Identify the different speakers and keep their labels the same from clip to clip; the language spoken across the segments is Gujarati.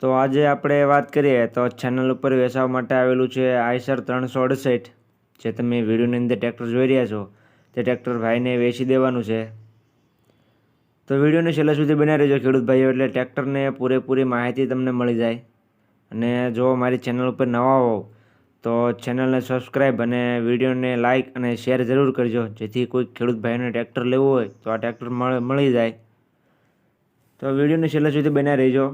Speaker 1: તો આજે આપણે વાત કરીએ તો ચેનલ ઉપર વેચાવા માટે આવેલું છે આઈસર ત્રણસો અડસઠ. જે તમે વિડીયોની અંદર ટ્રેક્ટર જોઈ રહ્યા છો, તે ટ્રેક્ટર ભાઈને વેચી દેવાનું છે. તો વિડીયોને છેલ્લા સુધી બનાવી રહેજો ખેડૂત ભાઈઓ, એટલે ટ્રેક્ટરને પૂરેપૂરી માહિતી તમને મળી જાય. અને જો મારી ચેનલ ઉપર નવા હોવ, તો ચેનલને સબસ્ક્રાઈબ અને વિડીયોને લાઇક અને શેર જરૂર કરજો. જેથી કોઈ ખેડૂત ભાઈને ટ્રેક્ટર લેવું હોય, તો આ ટ્રેક્ટર મળ- જાય. તો વિડીયોને છેલ્લા સુધી બનાવી રહેજો.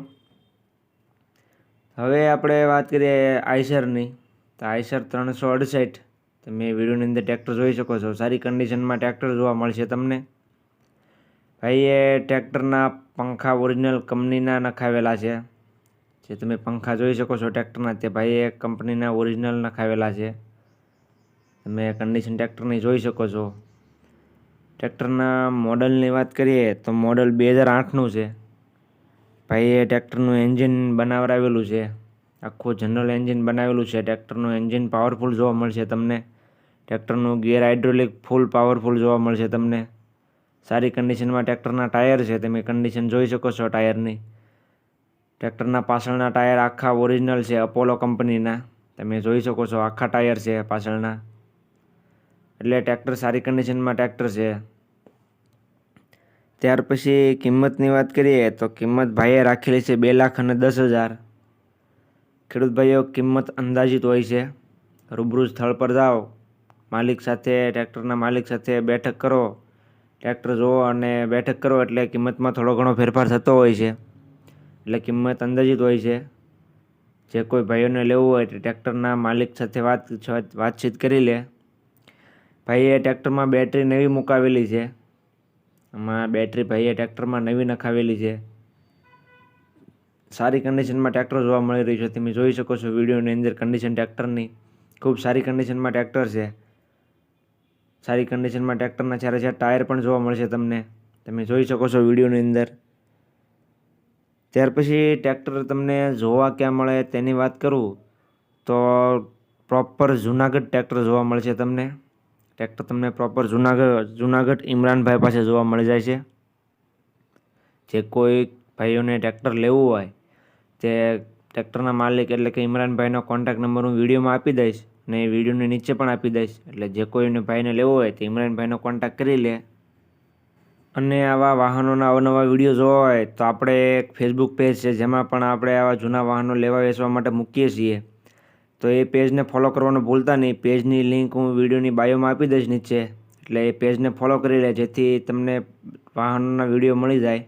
Speaker 1: હવે આપણે વાત કરીએ આઈસરની. તો આઈસર ત્રણસો અડસઠ. તમે વિડીયોની અંદર ટ્રેક્ટર જોઈ શકો છો. સારી કન્ડિશનમાં ટ્રેક્ટર જોવા મળશે તમને. ભાઈ, એ ટ્રેક્ટરના પંખા ઓરિજિનલ કંપનીના નખાવેલા છે. જે તમે પંખા જોઈ શકો છો ટ્રેક્ટરના, તે ભાઈએ કંપનીના ઓરિજિનલ નખાવેલા છે. તમે કન્ડિશન ટ્રેક્ટરની જોઈ શકો છો. ટ્રેક્ટરના મોડલની વાત કરીએ તો મોડલ બે હજાર આઠનું છે. ભાઈએ ટ્રેક્ટરનું એન્જિન બનાવરાવેલું છે. આખું જનરલ એન્જિન બનાવેલું છે. ટ્રેક્ટરનું એન્જિન પાવરફુલ જોવા મળશે તમને. ટ્રેક્ટરનું ગિયર હાઇડ્રોલિક ફૂલ પાવરફુલ જોવા મળશે તમને. સારી કન્ડિશનમાં ટ્રેક્ટરના ટાયર છે. તમે કન્ડિશન જોઈ શકો છો ટાયરની ટ્રેક્ટરના પાછળના ટાયર આખા ઓરિજિનલ છે અપોલો કંપનીના. તમે જોઈ શકો છો આખા ટાયર છે પાછળના. એટલે ટ્રેક્ટર સારી કન્ડિશનમાં ટ્રેક્ટર છે. ત્યાર પછી કિંમતની વાત કરીએ તો કિંમત ભાઈએ રાખેલી છે બે લાખ અને દસ હજાર. ખેડૂત ભાઈઓ, કિંમત અંદાજિત હોય છે. રૂબરૂ સ્થળ પર જાઓ. માલિક સાથે, ટ્રેક્ટરના માલિક સાથે બેઠક કરો. ટ્રેક્ટર જુઓ અને બેઠક કરો એટલે કિંમતમાં થોડો ઘણો ફેરફાર થતો હોય છે. એટલે કિંમત અંદાજિત હોય છે. જે કોઈ ભાઈઓને લેવું હોય તો ટ્રેક્ટરના માલિક સાથે વાત, વાતચીત કરી લે. ભાઈએ ટ્રેક્ટરમાં બેટરી નવી મુકાવેલી છે. આમાં બેટરી ભાઈએ ટ્રેક્ટરમાં નવી નખાવેલી છે. સારી કન્ડિશનમાં ટ્રેક્ટર જોવા મળી રહ્યું છે. તમે જોઈ શકો છો વિડીયોની અંદર કન્ડિશન ટ્રેક્ટરની ખૂબ સારી કન્ડિશનમાં ટ્રેક્ટર છે. સારી કન્ડિશનમાં ટ્રેક્ટરના ચારે ચાર ટાયર પણ જોવા મળશે તમને. તમે જોઈ શકો છો વિડીયોની અંદર. ત્યાર પછી ટ્રેક્ટર તમને જોવા ક્યાં મળે તેની વાત કરું તો પ્રોપર જુનાગઢ ટ્રેક્ટર જોવા મળશે તમને. ટ્રેક્ટર તમને પ્રોપર જુનાગઢ જુનાગઢ ઇમરાનભાઈ પાસે જોવા મળી જાય છે. જે કોઈ ભાઈઓને ટ્રેક્ટર લેવું હોય તે ટ્રેક્ટરના માલિક એટલે કે ઇમરાનભાઈનો કોન્ટેક્ટ નંબર હું વિડીયોમાં આપી દઈશ ને એ વિડીયોની નીચે પણ આપી દઈશ. એટલે જે કોઈને ભાઈને લેવો હોય તે ઇમરાનભાઈનો કોન્ટેક્ટ કરી લે. અને આવા વાહનોના અવનવા વીડિયો જોવા હોય તો આપણે એક ફેસબુક પેજ છે, જેમાં પણ આપણે આવા જૂના વાહનો લેવા વેચવા માટે મૂકીએ છીએ. તો એ પેજને ફોલો કરવાનું ભૂલતા નહીં. પેજની લિંક હું વિડીયોની બાયોમાં આપી દઈશ નીચે. એટલે એ પેજને ફોલો કરી લે જેથી તમને વાહનોના વીડિયો મળી જાય.